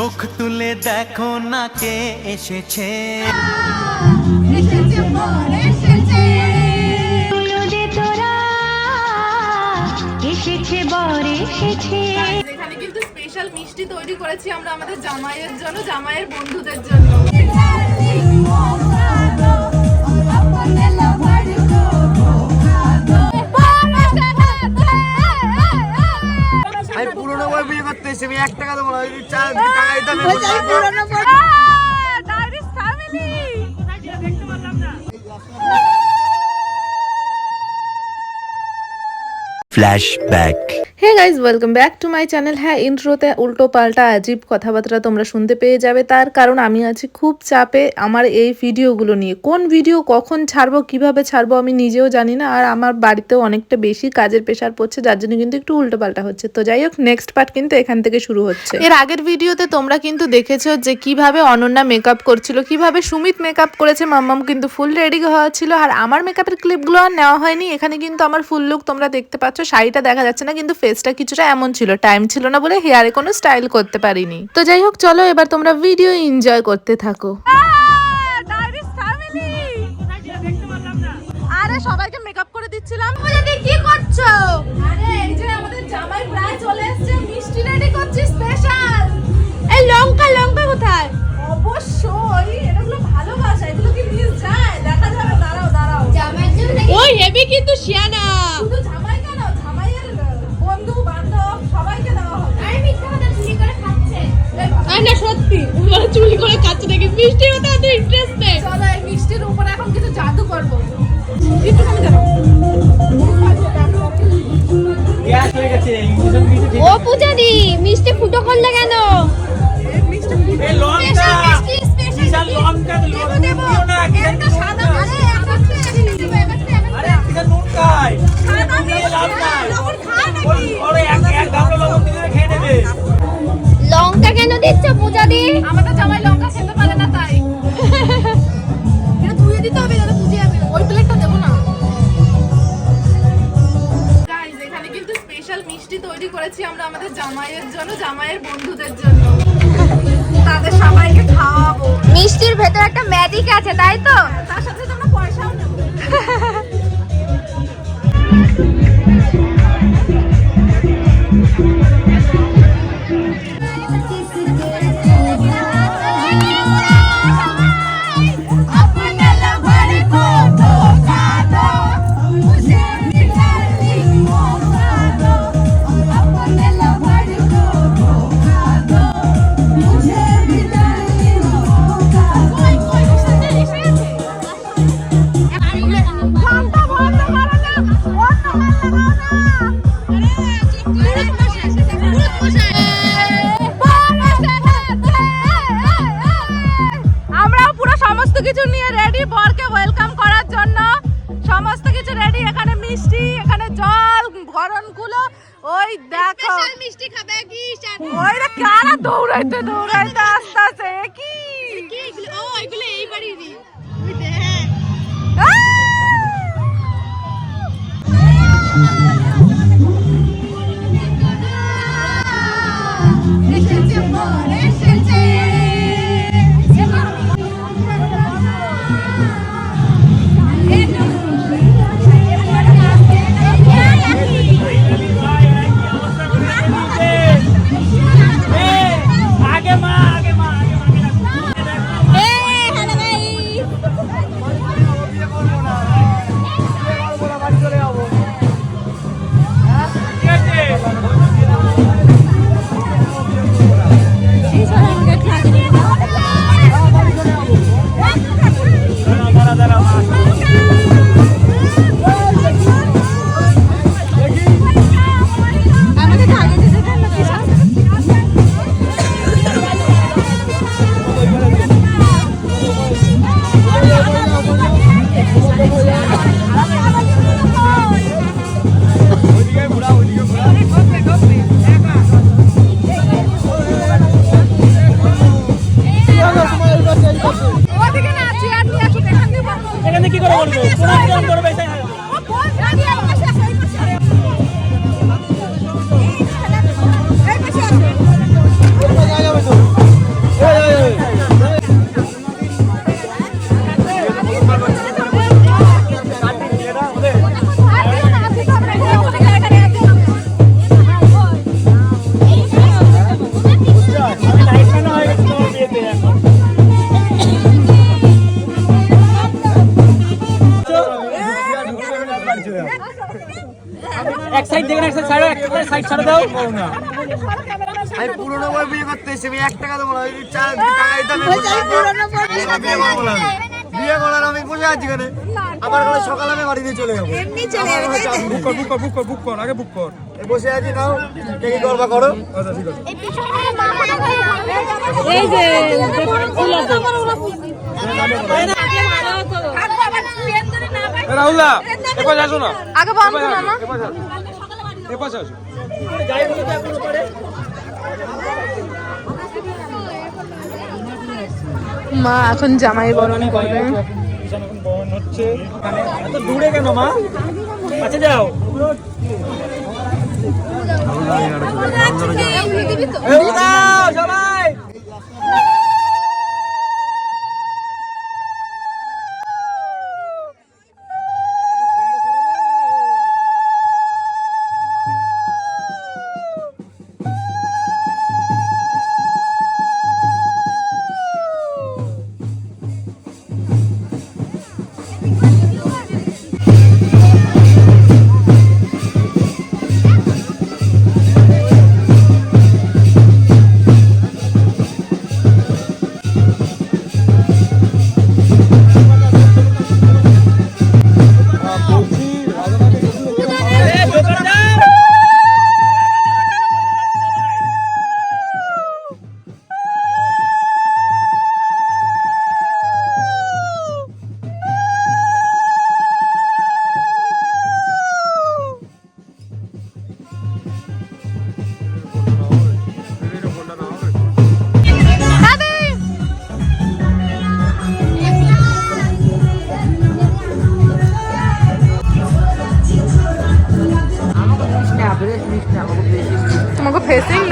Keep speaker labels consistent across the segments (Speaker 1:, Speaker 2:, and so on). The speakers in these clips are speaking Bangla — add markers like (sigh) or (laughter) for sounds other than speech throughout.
Speaker 1: চোখ তুলে দেখো না কে এসেছে।
Speaker 2: এসেছে এসেছে।
Speaker 3: যে তোরা এসেছে
Speaker 4: এখানে কিন্তু স্পেশাল মিষ্টি তৈরি করেছি আমরা আমাদের জামাইয়ের জন্য জামাইয়ের বন্ধুদের জন্য।
Speaker 5: এক টাকা দেবো না
Speaker 1: flashback
Speaker 6: hey guys welcome back to my channel হ্যাঁ ইন্ট্রোতে উল্টো পাল্টা আজীব কথাবার্তা তোমরা শুনতে পেয়ে যাবে। তার কারণ আমি আছি খুব চাপে আমার এই ভিডিওগুলো নিয়ে। কোন ভিডিও কখন ছাড়বো কীভাবে ছাড়বো আমি নিজেও জানি না। আর আমার বাড়িতেও অনেকটা বেশি কাজের প্রেশার পড়ছে যার জন্য কিন্তু একটু উল্টো পাল্টা হচ্ছে। তো যাই হোক নেক্সট পার্ট কিন্তু এখান থেকে শুরু হচ্ছে। এর আগের ভিডিওতে তোমরা কিন্তু দেখেছ যে কীভাবে অনন্যা মেকআপ করছিল কীভাবে সুমিত মেকআপ করেছে। মাম্মাম কিন্তু ফুল রেডি হওয়া ছিল। আর আমার মেকআপের ক্লিপগুলো আর নেওয়া হয়নি। এখানে কিন্তু আমার ফুল লুক তোমরা দেখতে পাচ্ছ। শাড়িটা দেখা যাচ্ছে না কিন্তু ফেসটা কিছুটা এমন ছিল। টাইম ছিল না বলে হেয়ারে কোনো স্টাইল করতে পারিনি। তো যাই হোক চলো এবার তোমরা ভিডিও এনজয় করতে থাকো।
Speaker 4: আরে সবাইকে মেকআপ করে দিচ্ছিলাম।
Speaker 2: কি করছ?
Speaker 4: আরে এই যে আমাদের জামাই প্রায় চলে এসেছে মিষ্টি রেডি করছি স্পেশাল
Speaker 2: এই লঙ্কা লঙ্কা কোথায়?
Speaker 4: অবশ্যই এগুলো ভালোবাসা এগুলো কি মিস যায় দেখা যাবে দাঁড়াও দাঁড়াও।
Speaker 2: জামাইয়ের জন্য ওই হেভি কিন্তু শিয়ানা।
Speaker 4: শুধু
Speaker 2: সত্যি ওরা চুরি করে খাচ্ছে নাকি মিষ্টি হতে এত ইন্টারেস্ট নেই।
Speaker 4: চলো এই মিষ্টির উপর এখন কিছু জাদু করব। একটুখানি দাঁড়াও
Speaker 5: হয়ে
Speaker 2: ও পূজাদি মিষ্টি ফুটো করলে কেন?
Speaker 4: করেছি আমরা আমাদের জামাইয়ের জন্য জামাইয়ের বন্ধুদের জন্য। তাদের সবাইকে খাওয়াবো।
Speaker 2: মিষ্টির ভেতর একটা ম্যাজিক আছে তাই তো?
Speaker 4: তার সাথে তোমরা পয়সাও নেব। (laughs) ওই দেখো।
Speaker 2: মিষ্টি খাবে কি
Speaker 4: ওই রে কারা দৌড়াইতে দৌড়াইতে আস্তে আস্তে (laughs)
Speaker 2: এক সাইড
Speaker 5: দেখেন এক সাইড একটা সাইড ছাড়ে দাও।
Speaker 7: আমি পুরনো বই বিয়ে করতে এসে আমি এক টাকা দেবো না ওই চার টাকা বিয়ে করার আমি বসে আছি এখানে। আমার কাছে সকালে আমি বাড়ি দিয়ে চলে যাব। এমনি চলে যাবে।
Speaker 5: বুক কর বুক কর বুক কর বুক কর আগে বুক কর।
Speaker 7: বসে আছি নাও কে কি করবা করো?
Speaker 5: আচ্ছা ঠিক আছে।
Speaker 2: এই যে
Speaker 5: ফুল আছে। রাহুলদা এবার আসো না
Speaker 4: আগে বন্ধ না মা
Speaker 5: আসো
Speaker 4: মা এখন জামাই বরণ করবে
Speaker 5: হচ্ছে এত দূরে কেন মা কাছে যাও সবাই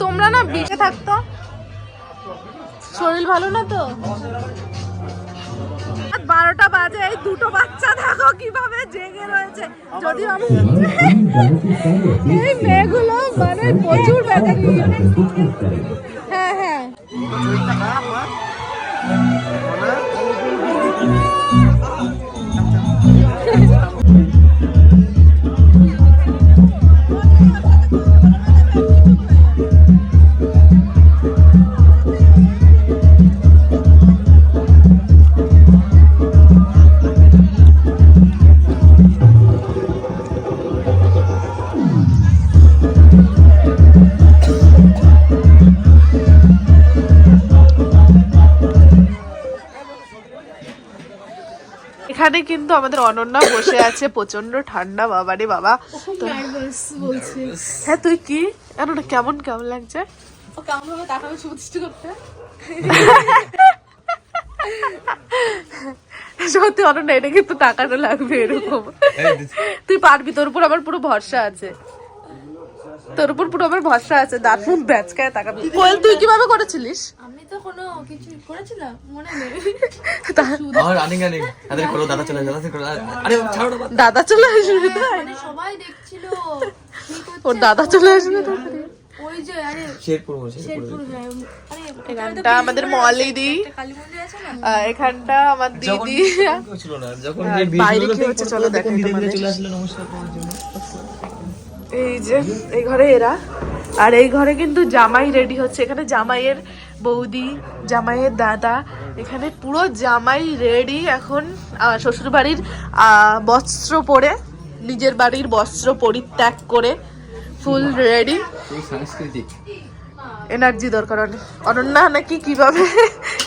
Speaker 4: তোমরা না বিশে থাকতো? শরীর ভালো না তো? রাত বারোটা বাজে এই দুটো বাচ্চা দেখো কীভাবে জেগে রয়েছে। যদি আমি এই মেয়েগুলো মানে প্রচুর ব্যাটারি হ্যাঁ হ্যাঁ। এখানে কিন্তু আমাদের অনন্যা বসে আছে প্রচণ্ড ঠান্ডা বাবারে বাবা। হ্যাঁ তুই কি? অনন্যা কেমন কেমন লাগছে?
Speaker 2: ও কেমন ভাবে তাকাবে সুপ্রতিষ্ঠিত করতে?
Speaker 4: সত্যি অনন্যা এটা কিন্তু টাকাটা লাগবে এরকম। তুই পারবি তোর উপর আমার পুরো ভরসা আছে। তোর উপর পুরো আমার ভরসা আছে। দাঁত মুখ ব্যাচকায় তাকাবি। কোয়েল তুই কীভাবে করেছিলিস?
Speaker 2: আমি তো কোনো কিছু করেছিলাম? মনে নেই।
Speaker 7: আমার রানিং রানিং তাদের করো দাদা চলে দাদা করো আরে ছাড়ো
Speaker 4: দাদা চলে আসবে
Speaker 2: মানে সবাই দেখছিল।
Speaker 4: ওর দাদা চলে আসবে তাড়াতাড়ি।
Speaker 2: ওই যে আরে
Speaker 7: শেরপুর শেরপুর
Speaker 2: শেরপুর হ্যাঁ, আরে
Speaker 4: এখানটা আমাদের মলিদি
Speaker 2: একটা কালী মন্দির আছে না?
Speaker 4: আহ, এখানটা আমার দিদি।
Speaker 7: ছিল না। যখন
Speaker 4: বাইরে কি হচ্ছে চলো দেখাই
Speaker 7: ধীরে ধীরে
Speaker 4: তোমাদের।
Speaker 7: চলে আসলে নমস্কার করার জন্য।
Speaker 4: এই যে এই ঘরে এরা। আর এই ঘরে কিন্তু জামাই রেডি হচ্ছে। এখানে জামাইয়ের বৌদি, জামাইয়ের দাদা, এখানে পুরো জামাই রেডি এখন শ্বশুর বাড়ির বস্ত্র পরে, নিজের বাড়ির বস্ত্র পরিত্যাগ করে ফুল রেডি এনার্জি দরকার অনেক। অনন্যা নাকি কীভাবে?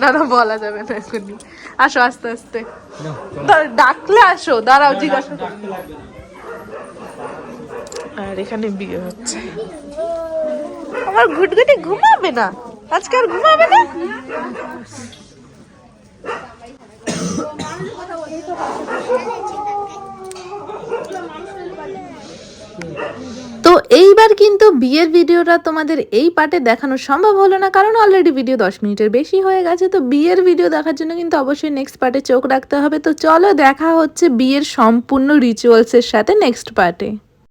Speaker 4: না না, বলা যাবে না এখনই। আসো, আস্তে আস্তে। ডাকলে আসো, দাঁড়াও, জিজ্ঞাসা। আর এখানে বিয়ে হচ্ছে। আমার ঘুটঘুটি ঘুমাবে না। ঘুমাবে না?
Speaker 6: তো এইবার কিন্তু বিয়ের ভিডিওটা তোমাদের এই পার্টে দেখানো সম্ভব হলো না, কারণ অলরেডি ভিডিও দশ মিনিটের বেশি হয়ে গেছে। তো বিয়ের ভিডিও দেখার জন্য কিন্তু অবশ্যই নেক্সট পার্টে চোখ রাখতে হবে। তো চলো দেখা হচ্ছে বিয়ের সম্পূর্ণ রিচুয়ালসের সাথে নেক্সট পার্টে।